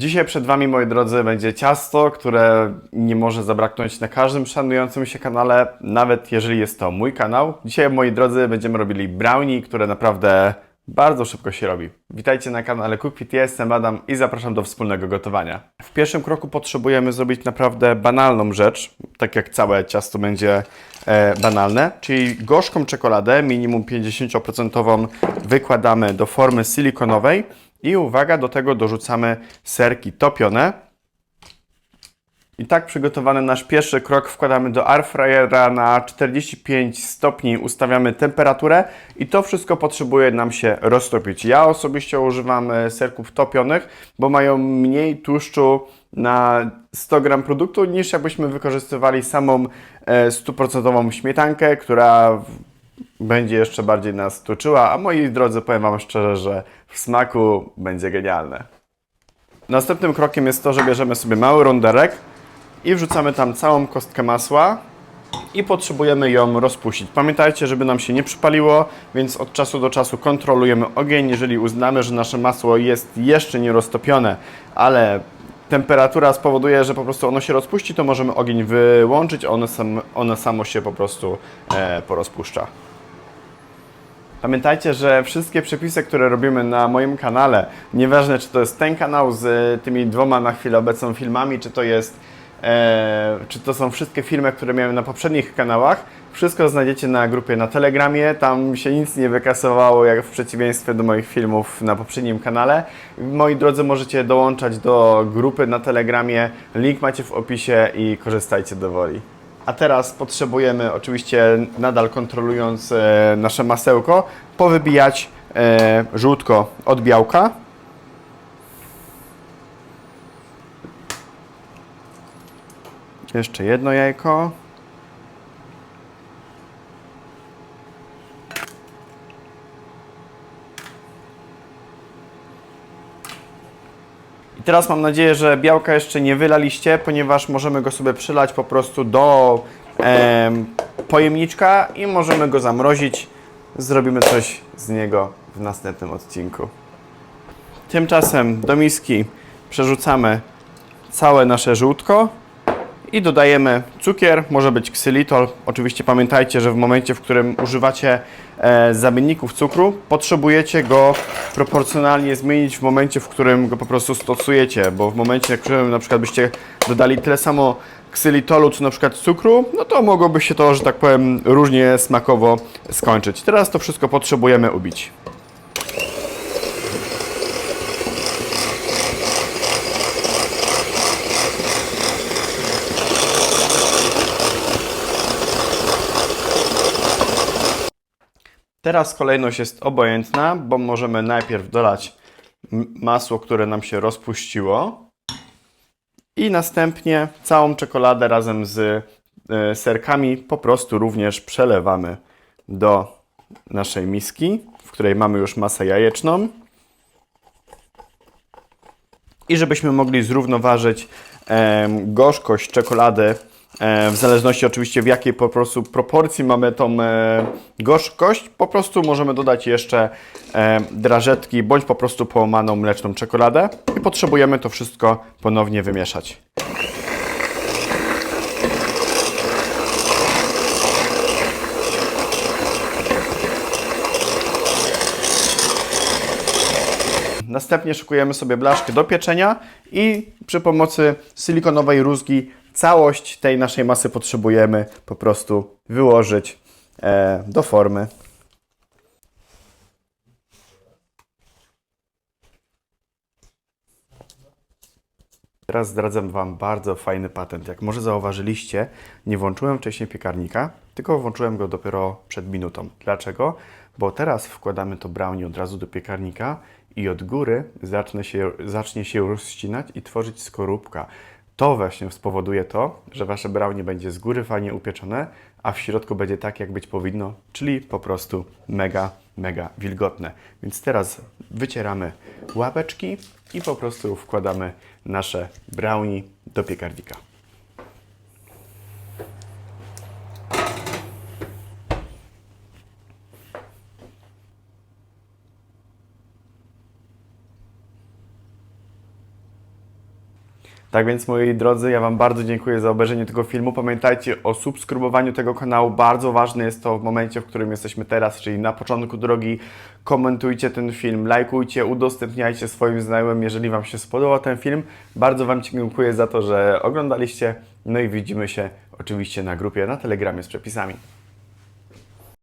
Dzisiaj przed Wami, moi drodzy, będzie ciasto, które nie może zabraknąć na każdym szanującym się kanale, nawet jeżeli jest to mój kanał. Dzisiaj, moi drodzy, będziemy robili brownie, które naprawdę bardzo szybko się robi. Witajcie na kanale Cookfit, ja jestem Adam i zapraszam do wspólnego gotowania. W pierwszym kroku potrzebujemy zrobić naprawdę banalną rzecz, tak jak całe ciasto będzie e, banalne, czyli gorzką czekoladę, minimum 50% wykładamy do formy silikonowej i uwaga, do tego dorzucamy serki topione. I tak przygotowany nasz pierwszy krok wkładamy do airfryera na 45 stopni, ustawiamy temperaturę i to wszystko potrzebuje nam się roztopić. Ja osobiście używam e, serków topionych, bo mają mniej tłuszczu na 100 gram produktu niż jakbyśmy wykorzystywali samą e, stuprocentową śmietankę, która będzie jeszcze bardziej nas tuczyła, a moi drodzy, powiem Wam szczerze, że w smaku będzie genialne. Następnym krokiem jest to, że bierzemy sobie mały ronderek i wrzucamy tam całą kostkę masła i potrzebujemy ją rozpuścić. Pamiętajcie, żeby nam się nie przypaliło, więc od czasu do czasu kontrolujemy ogień. Jeżeli uznamy, że nasze masło jest jeszcze nie roztopione, ale temperatura spowoduje, że po prostu ono się rozpuści, to możemy ogień wyłączyć, ono, sam, ono samo się po prostu e, porozpuszcza. Pamiętajcie, że wszystkie przepisy, które robimy na moim kanale, nieważne czy to jest ten kanał z e, tymi dwoma na chwilę obecną filmami, czy to jest, e, czy to są wszystkie filmy, które miałem na poprzednich kanałach, wszystko znajdziecie na grupie na Telegramie. Tam się nic nie wykasowało, jak w przeciwieństwie do moich filmów na poprzednim kanale. Moi drodzy, możecie dołączać do grupy na Telegramie. Link macie w opisie i korzystajcie do woli. A teraz potrzebujemy, oczywiście nadal kontrolując e, nasze masełko, powybijać e, żółtko od białka. Jeszcze jedno jajko. I teraz mam nadzieję, że białka jeszcze nie wylaliście, ponieważ możemy go sobie przylać po prostu do em, pojemniczka i możemy go zamrozić. Zrobimy coś z niego w następnym odcinku. Tymczasem do miski przerzucamy całe nasze żółtko i dodajemy cukier, może być ksylitol. Oczywiście pamiętajcie, że w momencie, w którym używacie e, zamienników cukru, potrzebujecie go proporcjonalnie zmienić w momencie, w którym go po prostu stosujecie, bo w momencie, w którym na przykład byście dodali tyle samo ksylitolu, co na przykład cukru, no to mogłoby się to, że tak powiem, różnie smakowo skończyć. Teraz to wszystko potrzebujemy ubić. Teraz kolejność jest obojętna, bo możemy najpierw dolać masło, które nam się rozpuściło i następnie całą czekoladę razem z e, serkami po prostu również przelewamy do naszej miski, w której mamy już masę jajeczną. I żebyśmy mogli zrównoważyć gorzkość czekolady, w zależności oczywiście w jakiej po prostu proporcji mamy tą e, gorzkość, po prostu możemy dodać jeszcze e, drażetki bądź po prostu połamaną mleczną czekoladę i potrzebujemy to wszystko ponownie wymieszać. Następnie szykujemy sobie blaszkę do pieczenia i przy pomocy silikonowej rózgi całość tej naszej masy potrzebujemy po prostu wyłożyć e, do formy. Teraz zdradzam Wam bardzo fajny patent. Jak może zauważyliście, nie włączyłem wcześniej piekarnika, tylko włączyłem go dopiero przed minutą. Dlaczego? Bo teraz wkładamy to brownie od razu do piekarnika i od góry zacznie się, zacznie się rozcinać i tworzyć skorupka. To właśnie spowoduje to, że Wasze brownie będzie z góry fajnie upieczone, a w środku będzie tak, jak być powinno, czyli po prostu mega, mega wilgotne. Więc teraz wycieramy łapeczki i po prostu wkładamy nasze brownie do piekarnika. Tak więc moi drodzy, ja Wam bardzo dziękuję za obejrzenie tego filmu. Pamiętajcie o subskrybowaniu tego kanału. Bardzo ważne jest to w momencie, w którym jesteśmy teraz, czyli na początku drogi. Komentujcie ten film, lajkujcie, udostępniajcie swoim znajomym, jeżeli Wam się spodobał ten film. Bardzo Wam dziękuję za to, że oglądaliście. No i widzimy się oczywiście na grupie na Telegramie z przepisami.